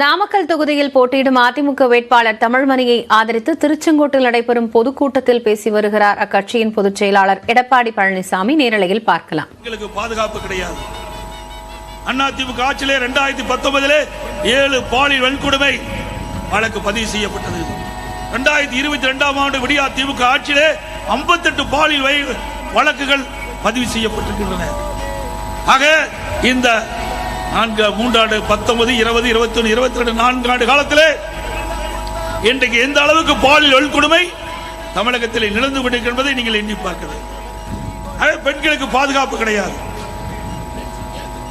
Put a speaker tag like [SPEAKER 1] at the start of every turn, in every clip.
[SPEAKER 1] நாமக்கல் தொகுதியில் போட்டியிடும் அதிமுக வேட்பாளர் தமிழ்மணியை ஆதரித்து திருச்செங்கோட்டில் நடைபெறும் பொதுக்கூட்டத்தில் பேசி வருகிறார். அக்கட்சியின் பொதுச் செயலாளர் எடப்பாடி பழனிசாமி நேரலையில் பார்க்கலாம்.
[SPEAKER 2] எங்களுக்கு பாதுகாப்பு கிடையாது. அண்ணா ஆட்சியிலே ரெண்டாயிரத்தி பத்தொன்பதிலே ஏழு பாலியல் வன்கொடுமை வழக்கு பதிவு செய்யப்பட்டது. ரெண்டாயிரத்தி இருபத்தி ரெண்டாம் ஆண்டு விடியா திமுக ஆட்சியிலே 58 பாலியல் வழக்குகள் பதிவு செய்யப்பட்டிருக்கின்றன. ஆக இந்த நான்கு மூன்றாண்டு பத்தொன்பது இருபது இருபத்தி ஒன்று இருபத்தி ரெண்டு நான்கு ஆண்டு காலத்திலே இன்றைக்கு எந்த அளவுக்கு பாலியல் வன்கொடுமை தமிழகத்தில் நிலந்து கொண்டிருக்கின்றதை நீங்கள் எண்ணி பார்க்கிறது பெண்களுக்கு பாதுகாப்பு கிடையாது.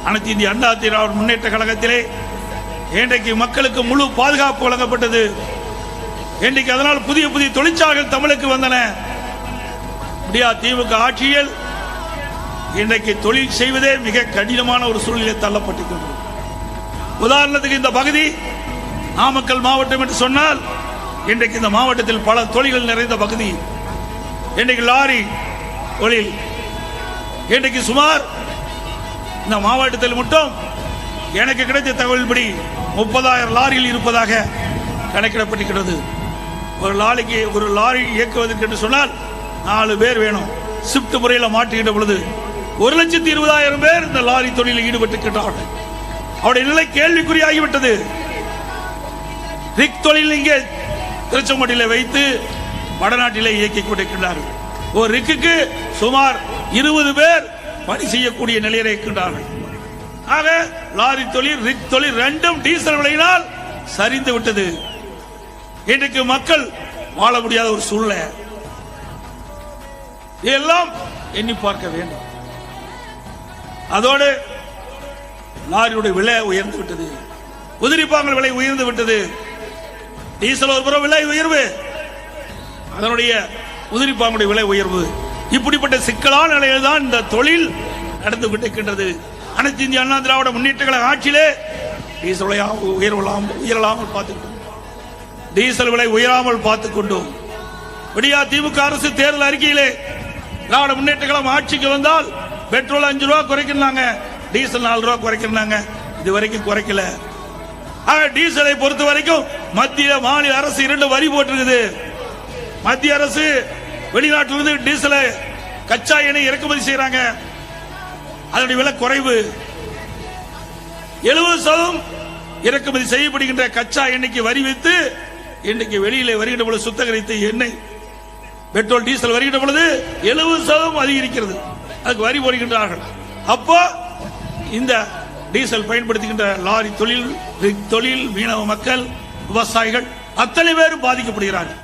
[SPEAKER 2] அனைத்து இந்திய அண்ணா திராவிட முன்னேற்ற கழகத்திலே இன்றைக்கு மக்களுக்கு முழு பாதுகாப்பு வழங்கப்பட்டது. இன்றைக்கு அதனால் புதிய புதிய தொழிற்சாலைகள் தமிழுக்கு வந்தன. முடியா திமுக ஆட்சியில் இன்றைக்கு தொழில் செய்வதே மிக கடினமான ஒரு சூழ்நிலை தள்ளப்பட்டு உதாரணத்துக்கு இந்த பகுதி நாமக்கல் மாவட்டம் என்று சொன்னால் இன்றைக்கு இந்த மாவட்டத்தில் பல தொழில்கள் நிறைந்த பகுதி. இன்றைக்கு லாரி தொழில். இன்றைக்கு சுமார் இந்த மாவட்டத்தில் மட்டும் எனக்கு கிடைத்த தகவல்படி முப்பதாயிரம் லாரிகள் இருப்பதாக கணக்கிடப்பட்டிருக்கிறது. ஒரு லாரிக்கு ஒரு லாரி இயக்குவதற்கு என்று சொன்னால் நாலு பேர் வேணும். ஷிப்ட் முறையில் மாட்டிக்கிட்ட பொழுது ஒரு லட்சத்தி இருபதாயிரம் பேர் இந்த லாரி தொழிலில் ஈடுபட்டிருக்கிறார்கள் அவருடைய நிலை கேள்விக்குறியாகிவிட்டது. ரிக் தொழில் இங்கே திருச்செங்கோட்டிலே வைத்து வடநாட்டிலே இயக்கிக் கொண்டிருக்கின்றார்கள். ஒரு ரிக்குக்கு சுமார் இருபது பேர் பணி செய்யக்கூடிய நிலையில இருக்கின்றார்கள். ஆக லாரி தொழில் ரிக் தொழில் ரெண்டும் டீசல் விலையினால் சரிந்து விட்டது. இன்றைக்கு மக்கள் வாழ முடியாத ஒரு சூழ்நிலை. இதெல்லாம் எண்ணி பார்க்க வேண்டும். அதோடு லாரியுடைய விலை உயர்ந்து விட்டது. உதிரிப்பாங்கல் விலை உயர்ந்து விட்டது. டீசல் ஒரு புறம் விலை உயர்வு. அதனுடைய உதிரிப்பாங்குடைய விலை உயர்வு. இப்படிப்பட்ட சிக்கலான நிலையில் தான் இந்த தொழில் நடந்து கொண்டிருக்கின்றது. அனைத்து இந்திய அண்ணா திராவிட முன்னேற்றங்களை ஆட்சியிலே டீசல் விலை உயரலாம் உயரலாமல் பார்த்துக்கிட்டோம் டீசல் விலை உயராமல் பார்த்துக் கொண்டோம். விடியா திமுக அரசு தேர்தல் அறிக்கையிலே திராவிட முன்னேற்றங்களும் ஆட்சிக்கு வந்தால் பெட்ரோல் அஞ்சு ரூபா குறைக்கிறாங்க டீசல் நாலு ரூபா குறைக்கிறாங்க இது வரைக்கும் குறைக்கல. டீசலை பொறுத்த வரைக்கும் மத்திய மாநில அரசு இரண்டு வரி போட்டிருக்குது. மத்திய அரசு வெளிநாட்டிலிருந்து டீசலை கச்சா எண்ணெய் இறக்குமதி செய்யறாங்க அதனுடைய விலை குறைவு. எழுபது சதவீதம் இறக்குமதி செய்யப்படுகின்ற கச்சா எண்ணெய்க்கு வரி வைத்து இன்றைக்கு வெளியில வருகின்ற பொழுது சுத்தகரித்து எண்ணெய் பெட்ரோல் டீசல் வருகின்ற பொழுது எழுபது சதவீதம் அதிகரிக்கிறது. அதுக்கு வரி போடுகின்றார்கள். அப்போ இந்த டீசல் பயன்படுத்துகின்ற லாரி தொழில் தொழில் மீனவ மக்கள் விவசாயிகள் அத்தனை பேரும் பாதிக்கப்படுகிறார்கள்.